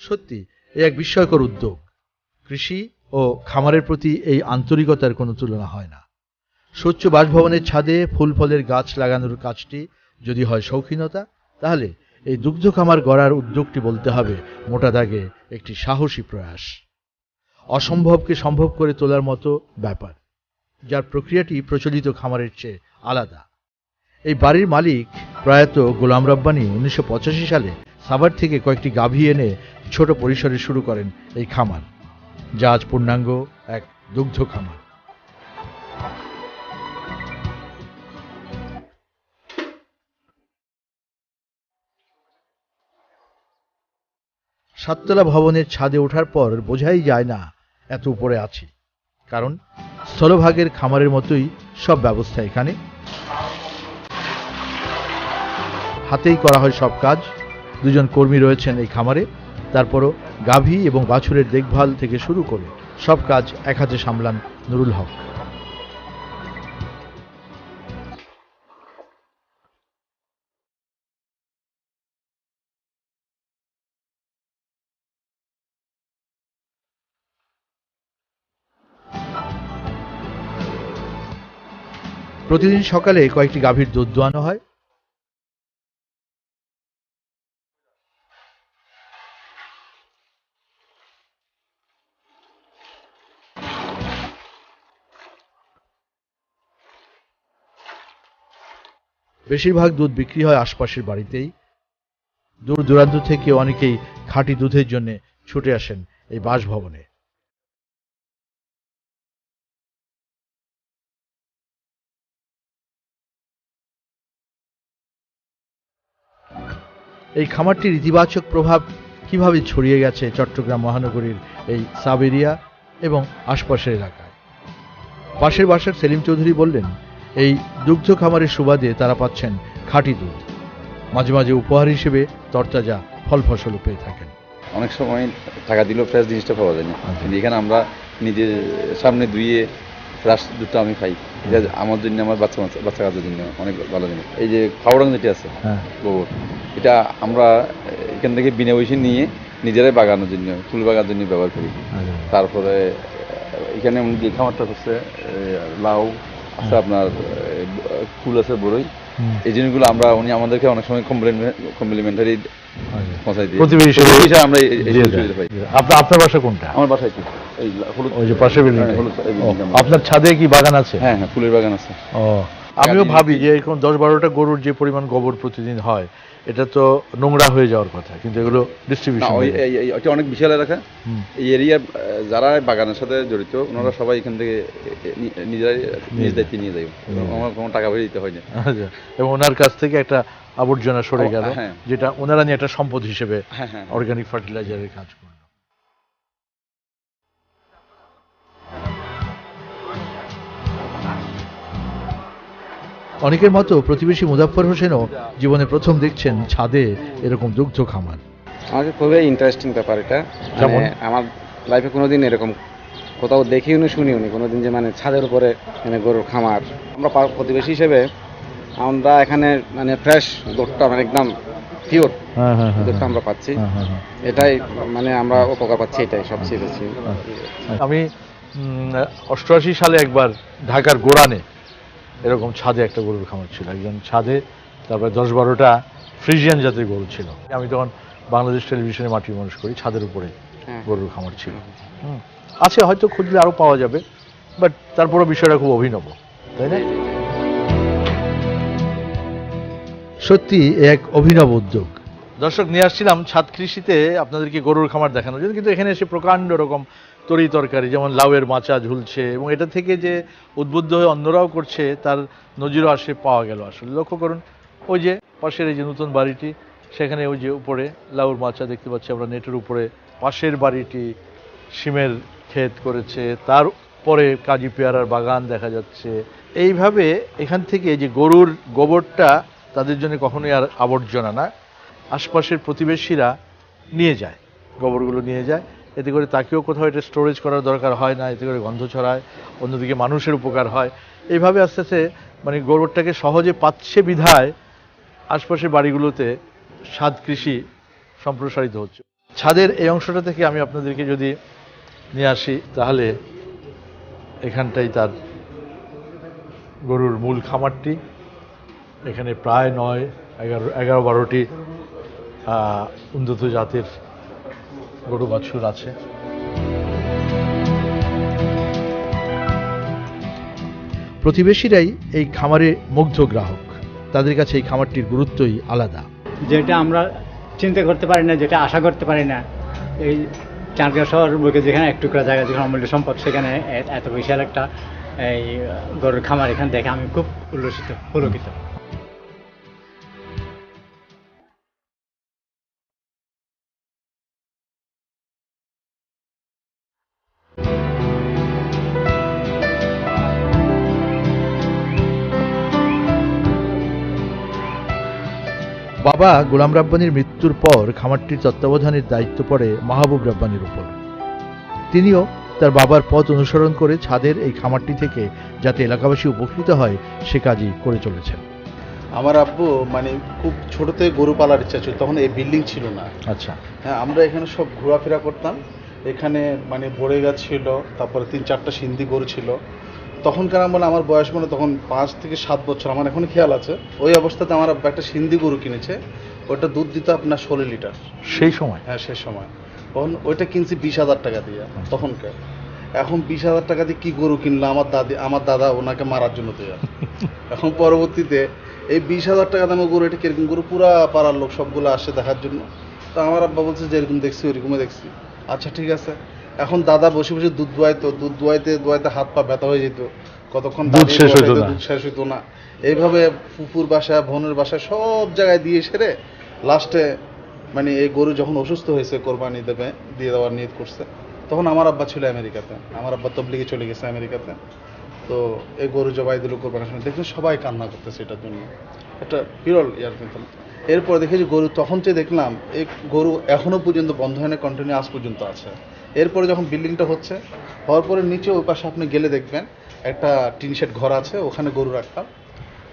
সত্যি, এ এক বিস্ময়কর উদ্যোগ। কৃষি ও খামারের প্রতি এই আন্তরিকতার কোনো তুলনা হয় না। স্বচ্ছ বাসভবনের ছাদে ফুল ফলের গাছ লাগানোর কাজটি যদি হয় শৌখিনতা, তাহলে এই দুগ্ধ খামার গড়ার উদ্যোগটি বলতে হবে মোটা দাগে একটি সাহসী প্রয়াস। অসম্ভবকে সম্ভব করে তোলার মতো ব্যাপার, যার প্রক্রিয়াটি প্রচলিত খামারের চেয়ে আলাদা। এই বাড়ির মালিক প্রয়াত গোলাম রব্বানি উনিশশো পঁচাশি সালে সাভার থেকে কয়েকটি গাভী এনে ছোট পরিসরে শুরু করেন এই খামার যা আজ পূর্ণাঙ্গ এক দুগ্ধ খামার। সাততলা ভবনের ছাদে ওঠার পর বোঝাই যায় না এত উপরে আছি, কারণ স্থলভাগের খামারের মতোই সব ব্যবস্থা এখানে। হাতেই করা হয় সব কাজ, দুজন কর্মী রয়েছেন এই খামারে। তারপরও গাভী এবং বাছুরের দেখভাল থেকে শুরু করে সব কাজ এক হাতে সামলান নুরুল হক। প্রতিদিন সকালে কয়েকটি গাভীর দুধ দোয়ানো হয়। বেশিরভাগ দুধ বিক্রি হয় আশপাশের বাড়িতেই। দূর দূরান্ত থেকে অনেকেই খাঁটি দুধের জন্য ছুটে আসেন এই বাসভবনে। এই খামারটির ইতিবাচক প্রভাব কীভাবে ছড়িয়ে গেছে চট্টগ্রাম মহানগরীর এই সাব এরিয়া এবং আশপাশের এলাকায়? পাশের বাসার সেলিম চৌধুরী বললেন এই দুগ্ধ খামারের সুবাদে তারা পাচ্ছেন খাঁটি দুধ। মাঝে মাঝে উপহার হিসেবে তরতাজা ফল ফসলও পেয়ে থাকেন। অনেক সময় টাকা দিলেও ফ্রেশ জিনিসটা পাওয়া যায় না। আচ্ছা। কিন্তু এখানে আমরা নিজের সামনে ধুয়ে ফ্রেশ দুধটা আমি খাই। এটা আমার জন্য আমার বাচ্চা বাচ্চা- কাচ্চার জন্য অনেক ভালো জিনিস। এই যে খাওয়ারাং যেটি আছে হ্যাঁ। গোবর এটা আমরা এখান থেকে বিনা পয়সা নিয়ে নিজেরাই বাগানোর জন্য ফুল বাগানোর জন্য ব্যবহার করি। তারপরে এখানে খামারটা হচ্ছে লাউ আপনার কুল ফুল আছে বড়ই। এই জিনিসগুলো আমরা উনি আমাদেরকে অনেক সময় কমপ্লিমেন্টারি আমরা আপনার আপনার বাসা কোনটা? আমার কি এই হলুদ ওই যে পাশের বিল্ডিং হ্যাঁ। আপনার ছাদে কি বাগান আছে? হ্যাঁ হ্যাঁ ফুলের বাগান আছে। ও আমিও ভাবি যে এরকম দশ বারোটা গরুর যে পরিমাণ গোবর প্রতিদিন হয় এটা তো নোংরা হয়ে যাওয়ার কথা কিন্তু এগুলো ডিস্ট্রিবিউশন এই- অনেক বিশাল এলাকা। এই এরিয়া যারা বাগানের সাথে জড়িত ওনারা সবাই এখান থেকে নিজেরাই নিজ দায়িত্বে নিয়ে যায়। আমার কোনো টাকা পয়সা দিতে হয় না। আচ্ছা এবং ওনার কাছ থেকে একটা আবর্জনা সরে গেল হ্যাঁ। যেটা ওনারা নিয়ে একটা সম্পদ হিসেবে হ্যাঁ হ্যাঁ। অর্গানিক ফার্টিলাইজারের কাজ করল অনেকের মতো প্রতিবেশী মুজাফফর হোসেনও জীবনে প্রথম দেখছেন ছাদে এরকম দুগ্ধ খামার। আমাকে খুবই ইন্টারেস্টিং ব্যাপার এটা। যেমন? মানে আমার লাইফে কোনোদিন এরকম কোথাও দেখিও নি শুনিও নি কোনোদিন যে মানে ছাদের উপরে মানে গরুর খামার। আমরা প্রতিবেশী হিসেবে আমরা এখানে মানে ফ্রেশ দুধটা মানে একদম পিওর হ্যাঁ হ্যাঁ হ্যাঁ দুধটা আমরা পাচ্ছি। এটাই মানে আমরা উপকার পাচ্ছি এটাই সবচেয়ে বেশি। আমি অষ্টআশি সালে একবার ঢাকার গোড়ানে এরকম ছাদে একটা গরুর খামার ছিল। একজন ছাদে তারপরে দশ বারোটা ফ্রিজিয়ান জাতের গরু ছিল। আমি তখন বাংলাদেশ টেলিভিশনে মাটির মানুষ করি ছাদের উপরে হ্যাঁ। গরুর খামার ছিল। আছে হয়তো খুঁজলে আরও পাওয়া যাবে বাট তারপরও বিষয়টা খুব অভিনব তাই না? সত্যি এক অভিনব উদ্যোগ। দর্শক নিয়ে আসছিলাম ছাদ কৃষিতে আপনাদেরকে গরুর খামার দেখানোর জন্য কিন্তু এখানে এসে প্রকাণ্ড রকম তরি তরকারি, যেমন লাউয়ের মাচা ঝুলছে এবং এটা থেকে যে উদ্বুদ্ধ হয়ে অন্যরাও করছে, তার নজিরও আসে, পাওয়া গেল আসলে। লক্ষ্য করুন, ওই যে পাশের এই যে নতুন বাড়িটি, সেখানে ওই যে উপরে লাউর মাচা দেখতে পাচ্ছি আমরা, নেটের উপরে পাশের বাড়িটি সিমের ক্ষেত করেছে, তার পরে কাজী পেয়ারার বাগান দেখা যাচ্ছে। এইভাবে এখান থেকে যে গরুর গোবরটা তাদের জন্য কখনোই আর আবর্জনা না, আশপাশের প্রতিবেশীরা নিয়ে যায়, গোবরগুলো নিয়ে যায়। এতে করে তাকেও কোথাও এটা স্টোরেজ করার দরকার হয় না, এতে করে গন্ধ ছড়ায়, অন্যদিকে মানুষের উপকার হয়। এইভাবে আস্তে আস্তে মানে গোবরটাকে সহজে পাচ্ছে বিধায় আশপাশের বাড়িগুলোতে স্বাদ কৃষি সম্প্রসারিত হচ্ছে। ছাদের এই অংশটা থেকে আমি আপনাদেরকে যদি নিয়ে আসি, তাহলে এখানটাই তার গরুর মূল খামারটি। এখানে প্রায় নয়, এগারো এগারো বারোটি উন্নত জাতের গরু বাছুর আছে। প্রতিবেশীরাই এই খামারে মুগ্ধ গ্রাহক। তাদের কাছে এই খামারটির গুরুত্বই আলাদা। যেটা আমরা চিন্তা করতে পারি না যেটা আশা করতে পারি না। এই চাঁদগাঁও শহর বুকে যেখানে এক টুকরা জায়গা যেখানে অমূল্য সম্পদ সেখানে এত বিশাল একটা এই গরুর খামার এখানে দেখে আমি খুব উল্লসিত পুলকিত। বাবা গোলাম রাব্বানির মৃত্যুর পর খামারটির তত্ত্বাবধানের দায়িত্ব পড়ে মাহবুব রাব্বানির উপর। তিনিও তার বাবার পথ অনুসরণ করে ছাদের এই খামারটি থেকে যাতে এলাকাবাসী উপকৃত হয় সে কাজই করে চলেছেন। আমার আব্বু মানে খুব ছোট থেকে গরু পালার ইচ্ছা ছিল তখন এই বিল্ডিং ছিল না। আচ্ছা। হ্যাঁ আমরা এখানে সব ঘোরাফেরা করতাম। এখানে মানে বড়ে গাছ ছিল তারপরে তিন চারটা সিন্ধি গরু ছিল। তখনকার আমলে আমার বয়স মানে তখন পাঁচ থেকে সাত বছর আমার এখন খেয়াল আছে। ওই অবস্থাতে আমার আব্বা একটা সিন্ধি গরু কিনেছে ওটা দুধ দিত আপনার ষোলো লিটার। সেই সময়? হ্যাঁ সেই সময়। তখন ওইটা কিনছি বিশ হাজার টাকা দিয়ে তখনকার। এখন বিশ হাজার টাকা দিয়ে কি গরু কিনলো আমার দাদি আমার দাদা ওনাকে মারার জন্য তৈরি এখন পরবর্তীতে এই বিশ হাজার টাকা দামের গরু এটা কীরকম গরু? পুরা পাড়ার লোক সবগুলো আসে দেখার জন্য। তো আমার আব্বা বলছে যে এরকম দেখছি ওইরকমই দেখছি। আচ্ছা ঠিক আছে। এখন দাদা বসে বসে দুধ দোয়াইতো দুধ দোয়াইতে দোয়াইতে হাত পা ব্যথা হয়ে যেত। কতক্ষণ দুধ শেষ হতো না। দুধ শেষ হতো না। এইভাবে ফুপুর বাসা বোনের বাসা সব জায়গায় দিয়ে সেরে লাস্টে মানে এই গরু যখন অসুস্থ হয়েছে কোরবানি দেবে দিয়ে দেওয়ার নিয়ত করছে। তখন আমার আব্বা ছিল আমেরিকাতে। আমার আব্বা তবলিগে চলে গেছে আমেরিকাতে। তো এই গরু জবাই দিল কোরবানির সময়। দেখলেন সবাই কান্না করতেছে এটার জন্য। একটা বিরল ইয়ার কিন্তু। এরপর দেখেছি গরু তখন যে দেখলাম এই গরু এখনও পর্যন্ত বন্ধ হয় না কন্টিনিউ আজ পর্যন্ত আছে। এরপরে যখন বিল্ডিংটা হচ্ছে হওয়ার পরে নিচে ওই পাশে আপনি গেলে দেখবেন একটা টিন শেড ঘর আছে ওখানে গরু রাখতাম।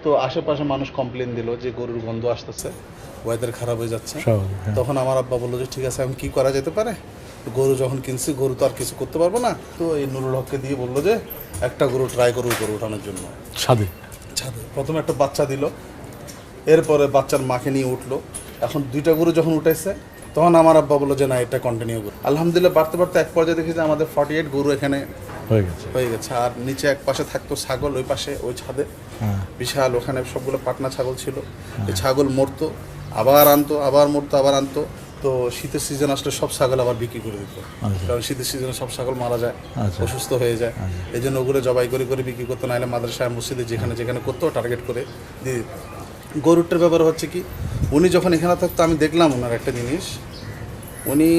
তো আশেপাশে মানুষ কমপ্লেন দিল যে গরুর গন্ধ আসতেছে ওয়েদার খারাপ হয়ে যাচ্ছে। হ্যাঁ। তখন আমার আব্বা বলল যে ঠিক আছে এখন কি করা যেতে পারে? গরু যখন কিনছি গরু তো আর কিছু করতে পারব না। তো এই নুরুল হককে দিয়ে বলল যে একটা গরু ট্রাই করব গরু উঠানোর জন্য। ছাদে? ছাদে। প্রথমে একটা বাচ্চা দিল এরপরে বাচ্চার মাকে নিয়ে উঠল। এখন দুইটা গরু যখন উঠেছে তখন আমার আব্বা বলল যে না এটা কন্টিনিউ করো। আলহামদুলিল্লাহ বাড়তে বাড়তে এক পর্যায়ে দেখি যে আমাদের ফর্টি এইট গরু এখানে হয়ে গেছে। হয়ে গেছে। আর নিচে এক পাশে থাকতো ছাগল ওই পাশে ওই ছাদে। হ্যাঁ। বিশাল ওখানে সবগুলো পাটনা ছাগল ছিল। এই ছাগল মরতো আবার আনতো আবার মরতো আবার আনতো। তো শীতের সিজন আসলে সব ছাগল আবার বিক্রি করে দিত। আচ্ছা। কারণ শীতের সিজনে সব ছাগল মারা যায় আচ্ছা। অসুস্থ হয়ে যায়। এই জন্য ওগুলো জবাই করে করে বিক্রি করতো নাহলে মাদ্রাসায় মসজিদে যেখানে যেখানে করতো টার্গেট করে দিয়ে দিত। গরুটার ব্যাপার হচ্ছে কি উনি যখন এখানে থাকতো আমি দেখলাম ওনার একটা জিনিস। উনি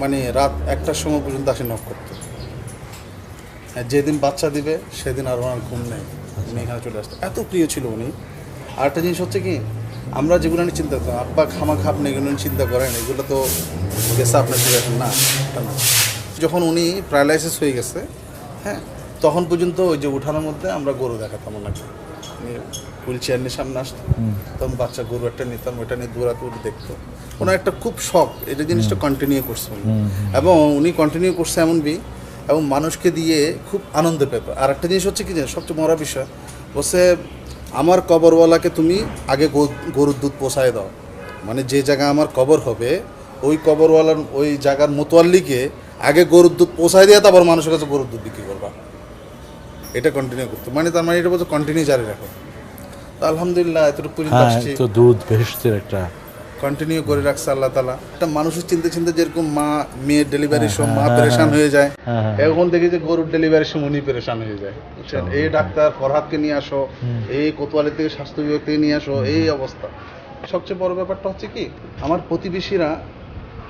মানে রাত একটার সময় পর্যন্ত আসে নক করতো। হ্যাঁ, যেদিন বাচ্চা দিবে সেদিন আর ওনার ঘুম নেই। উনি এখানে চলে আসতো। এত প্রিয় ছিল উনি। আর একটা জিনিস হচ্ছে কি আমরা যেগুলো নিয়ে চিন্তা করতাম আব্বা খামা খাপ নেই এগুলো চিন্তা করেন এগুলো তো গেছে আপনার চলে আসেন না না। যখন উনি প্যারালাইসিস হয়ে গেছে হ্যাঁ তখন পর্যন্ত ওই যে উঠানোর মধ্যে আমরা গরু দেখাতাম ওনাকে। হুইল চেয়ার নিয়ে সামনে আসতো। তখন বাচ্চা গরু একটা নিতাম ওটা নিয়ে দৌড়াতে উঠে দেখতো। ওনার একটা খুব শখ এটা জিনিসটা কন্টিনিউ করছে উনি। এবং উনি কন্টিনিউ করছে এমন বি এবং মানুষকে দিয়ে খুব আনন্দ পেত আর একটা জিনিস হচ্ছে কি জানেন সবচেয়ে মরা বিষয় বলছে আমার কবরওয়ালাকে তুমি আগে গরুর দুধ পোষায় দাও। মানে যে জায়গায় আমার কবর হবে ওই কবরওয়ালার ওই জায়গার মোতোয়াল্লিকে আগে গরুর দুধ পোষায় দিয়ে তারপর মানুষের কাছে গরুর দুধ বিক্রি করবা। এটা কন্টিনিউ করতো। মানে তার মানে এটা বলছে কন্টিনিউ জারি রাখো। আলহামদুলিল্লাহ এতটুকু পর্যন্ত হ্যাঁ আসছি। তো দুধ বেহেস্তের একটা কন্টিনিউ করে রাখছে আল্লাহ তালা একটা মানুষের চিন্তা চিন্তা যেরকম মা মেয়ের ডেলিভারির সময় মা হ্যাঁ, পেরেশান হয়ে। যায়। হ্যাঁ, হ্যাঁ। এখন দেখি যে গরুর ডেলিভারির সময় উনি পেরেশান হয়ে যায়। বুঝছেন? এই ডাক্তার ফরহাদকে নিয়ে আসো এই কোতোয়ালি থেকে স্বাস্থ্য বিভাগ থেকে নিয়ে আসো এই অবস্থা। সবচেয়ে বড় ব্যাপারটা হচ্ছে কি আমার প্রতিবেশীরা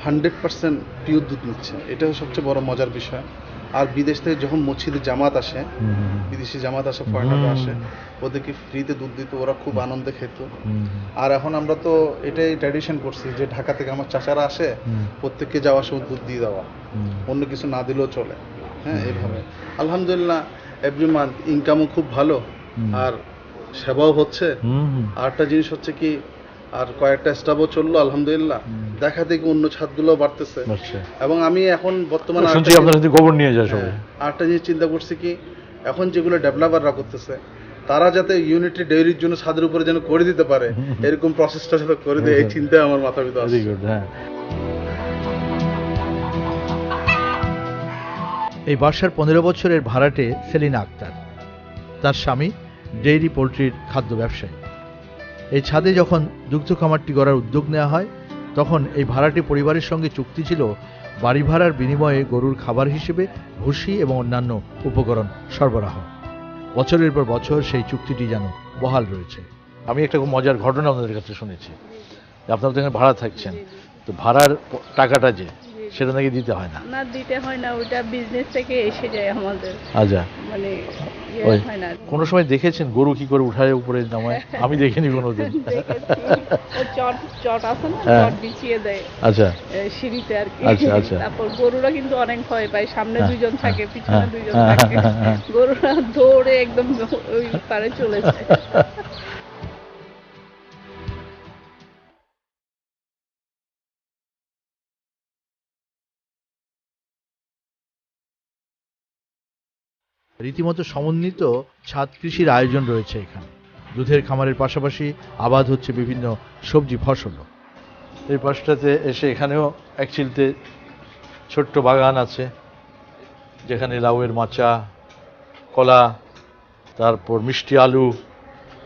হান্ড্রেড পার্সেন্ট পিওর দুধ নিচ্ছে। এটা সবচেয়ে বড় মজার বিষয়। আর বিদেশ থেকে যখন মসজিদে জামাত আসে বিদেশি জামাত আসে ফরেনাররা আসে ওদেরকে ফ্রিতে দুধ দিত ওরা খুব আনন্দে খেত। আর এখন আমরা তো এটাই ট্র্যাডিশন করছি যে ঢাকা থেকে আমার চাচারা আসে প্রত্যেককে যাওয়ার সময় দুধ দিয়ে দেওয়া। অন্য কিছু না দিলেও চলে। হ্যাঁ এইভাবে আলহামদুলিল্লাহ এভরি মান্থ ইনকামও খুব ভালো। আর সেবাও হচ্ছে। হুম হুম। আর একটা জিনিস হচ্ছে কি আর কয়েকটা স্টাফও চলল আলহামদুলিল্লাহ। দেখা দেখি অন্য ছাদগুলো বাড়তেছে। আচ্ছা। এবং আমি এখন বর্তমানে শুনছি আরেকটা আপনার গোবর নিয়ে যায় সবাই। হ্যাঁ, আরেকটা জিনিস চিন্তা করছি কি এখন যেগুলো ডেভেলপাররা করতেছে তারা যাতে ইউনিটি ডেইরির জন্য ছাদের উপরে যেন করে দিতে পারে এরকম প্রসেসটা যাতে করে দেয় এই চিন্তায় আমার মাথা ভিতরে গুড হ্যাঁ। এই বাসার পনেরো বছরের ভাড়াটে সেলিনা আক্তার। তার স্বামী ডেইরি পোলট্রির খাদ্য ব্যবসায়ী। এই ছাদে যখন দুগ্ধ খামারটি গড়ার উদ্যোগ নেওয়া হয় তখন এই ভাড়াটি পরিবারের সঙ্গে চুক্তি ছিল বাড়ি ভাড়ার বিনিময়ে গরুর খাবার হিসেবে ভুসি এবং অন্যান্য উপকরণ সরবরাহ। বছরের পর বছর সেই চুক্তিটি যেন বহাল রয়েছে। আমি একটা খুব মজার ঘটনা আপনাদের কাছে শুনেছি। যে আপনারা তো এখানে ভাড়া থাকছেন। তো ভাড়ার টাকাটা যে সেটা নাকি দিতে হয় না? না দিতে হয় না। ওটা বিজনেস থেকে এসে যায় আমাদের। আচ্ছা। মানে ওই হয় না কোনো সময় দেখেছেন গরু কি করে উঠায় উপরে নামায় আমি দেখিনি কোনোদিন দেখেছি। ও চট চট আছে না? হ্যাঁ। চট বিছিয়ে দেয় আচ্ছা। সিঁড়িতে আর কি। আচ্ছা, আচ্ছা। তারপর গরুরা কিন্তু অনেক ভয় পায়। সামনে দুইজন থাকে হ্যাঁ, পিছনে দুইজন হ্যাঁ, থাকে। হ্যাঁ, হ্যাঁ। গরুরা দৌড়ে একদম ওই পারে চলে যায়। রীতিমতো সমন্বিত ছাদ কৃষির আয়োজন রয়েছে এখানে। দুধের খামারের পাশাপাশি আবাদ হচ্ছে বিভিন্ন সবজি ফসলও। এই পাশটাতে এসে এখানেও এক চিলতে ছোট্ট বাগান আছে, যেখানে লাউয়ের মাচা, কলা, তারপর মিষ্টি আলু,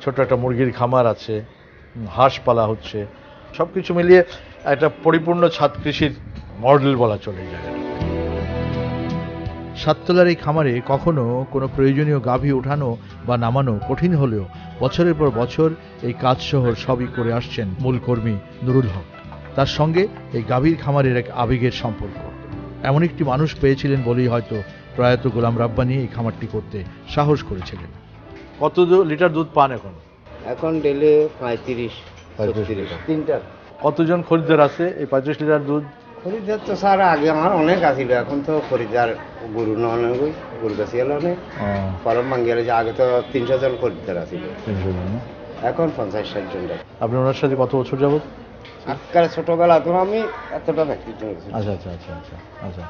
ছোট একটা মুরগির খামার আছে হাঁস পালা হচ্ছে। সব কিছু মিলিয়ে একটা পরিপূর্ণ ছাদ কৃষির মডেল বলা চলে জায়গাটা সাততলার এই খামারে কখনো কোনো প্রয়োজনীয় গাভী ওঠানো বা নামানো কঠিন হলেও বছরের পর বছর এই কাজ শহর সবই করে আসছেন মূল কর্মী নুরুল হক। তার সঙ্গে এই গাভীর খামারের এক আবেগের সম্পর্ক। এমন একটি মানুষ পেয়েছিলেন বলেই হয়তো প্রয়াত গোলাম রাব্বানি এই খামারটি করতে সাহস করেছিলেন। কত লিটার দুধ পান এখন? এখন ডেলে পঁয়ত্রিশ। তিনটা। কতজন খরিদ্দার আছে এই পঁয়ত্রিশ লিটার দুধ? খরিদ্দার তো স্যার আগে আমার অনেক আছিল এখন তো খরিদ্দার গরু নয় গরু বেশি হলো অনেক। ফলন ভাঙ্গি গেলে যে আগে তো তিনশো জন খরিদ্দার না? এখন পঞ্চাশ ষাট জন আপনি ওনার সাথে কত বছর যাবত? আজকাল ছোটবেলা তো আমি এতটা ব্যক্তি আচ্ছা আচ্ছা আচ্ছা আচ্ছা আচ্ছা।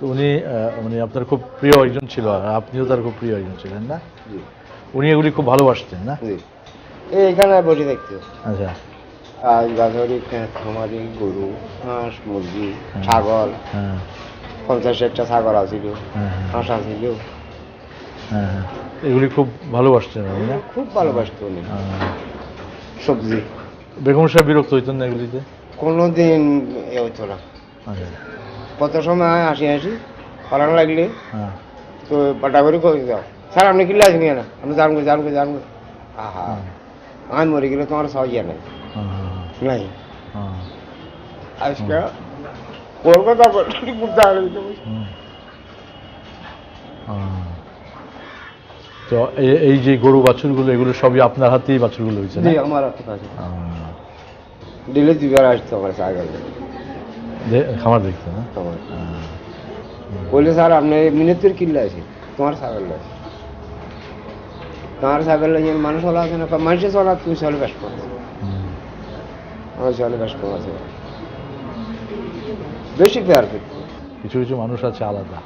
তো উনি মানে আপনার খুব প্রিয় একজন ছিল আর আপনিও তার খুব প্রিয় একজন ছিলেন না? জি। উনি এগুলি খুব ভালোবাসতেন না? জি। এইখানে বসে দেখতে। আচ্ছা। আজ গাছরি খামারি গরু হাঁস মুরগি ছাগল হ্যাঁ। পঞ্চাশ ষাটটা ছাগল আছিল হ্যাঁ হ্যাঁ, হাঁস আছিল। হ্যাঁ হ্যাঁ। এগুলি খুব ভালোবাসতেন না? খুব ভালোবাসতো উনি। সবজি। বেগম সাহেব বিরক্ত হইতেন না এগুলিতে? কোনোদিন এ হতো না। আচ্ছা। কত সময় আসি আসি ফলানো লাগলে হ্যাঁ। তো পাটা করে করে দাও স্যার আপনি কিনলে আসেন না? আমি জানব জানব জানব। আহা। আমি মরে গেলে তোমার সহজে নাই। হ্যাঁ, হ্যাঁ, নাই। আজকে কলকাতা পর্যন্ত ঘুরতে। তো এই যে গরু বাছুরগুলো এগুলো সবই আপনার হাতেই বাছুরগুলো হয়েছে জি আমার হাতে আহ, দিলে দুবার আসতো ছাগল দে- খামার দেখতে না? তোমার আহ, বলে স্যার আপনি মিনিটের কিনলে আছে তোমার ছাগল আছে। তোমার ছাগল মানুষ চলা আছে না মানুষে চলা তুই চলে বেশ কম হুম। অনেক আছে। বেশি আর কিছু কিছু মানুষ আছে আলাদা।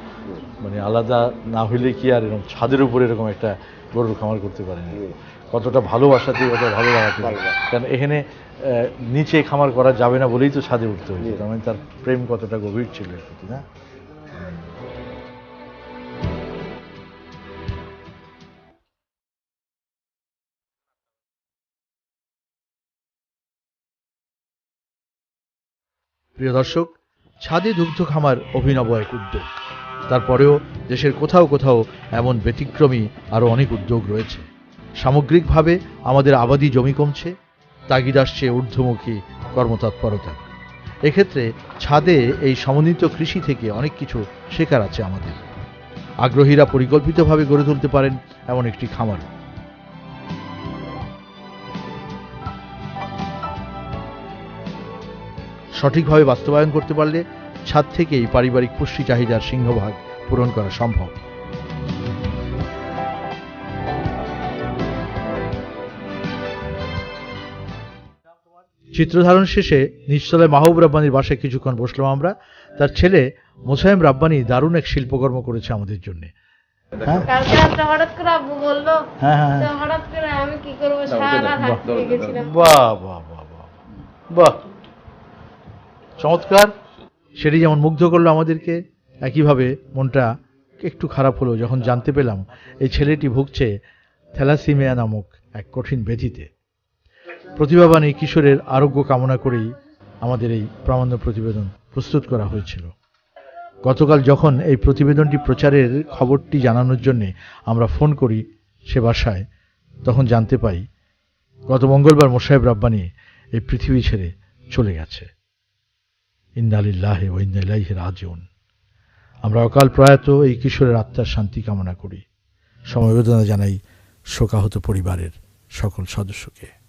মানে আলাদা না হইলে কি আর এরকম ছাদের উপরে এরকম একটা গরুর খামার করতে পারে না। কতটা ভালোবাসাতে কতটা ভালো লাগাতে। কারণ এখানে নিচে খামার করা যাবে না বলেই তো ছাদে উঠতে হয়েছে। তার মানে তার প্রেম কতটা গভীর ছিল না? প্রিয় দর্শক, ছাদে দুগ্ধ খামার অভিনব এক উদ্যোগ। তারপরেও দেশের কোথাও কোথাও এমন ব্যতিক্রমী আরও অনেক উদ্যোগ রয়েছে। সামগ্রিকভাবে আমাদের আবাদি জমি কমছে, তাগিদ আসছে ঊর্ধ্বমুখী কর্মতৎপরতা। এক্ষেত্রে ছাদে এই সমন্বিত কৃষি থেকে অনেক কিছু শেখার আছে আমাদের। আগ্রহীরা পরিকল্পিতভাবে গড়ে তুলতে পারেন এমন একটি খামার। সঠিকভাবে বাস্তবায়ন করতে পারলে ছাদ থেকেই পারিবারিক পুষ্টি চাহিদার সিংহভাগ পূরণ করা সম্ভব। চিত্রধারণ শেষে নিচতলায় মাহবুব রাব্বানির বাসায় কিছুক্ষণ বসলাম আমরা। তার ছেলে মোসায়েম রাব্বানি দারুণ এক শিল্পকর্ম করেছে আমাদের জন্য। হ্যাঁ? হ্যাঁ হ্যাঁ বাহ বাহ বাহ। বাহ। চমৎকার। সেটি যেমন মুগ্ধ করল আমাদেরকে, একইভাবে মনটা একটু খারাপ হলো যখন জানতে পেলাম এই ছেলেটি ভুগছে থ্যালাসিমিয়া নামক এক কঠিন ব্যাধিতে প্রতিভাবান এই কিশোরের আরোগ্য কামনা করেই আমাদের এই প্রামাণ্য প্রতিবেদন প্রস্তুত করা হয়েছিল। গতকাল যখন এই প্রতিবেদনটি প্রচারের খবরটি জানানোর জন্যে আমরা ফোন করি সে বাসায়, তখন জানতে পাই গত মঙ্গলবার মোসাহেব রাব্বানি এই পৃথিবী ছেড়ে চলে গেছে। ইন্দালিল্লাহে ও ইন্দাইলাইহে রাজিউন। আমরা অকাল প্রয়াত এই কিশোরের আত্মার শান্তি কামনা করি। সমবেদনা জানাই শোকাহত পরিবারের সকল সদস্যকে।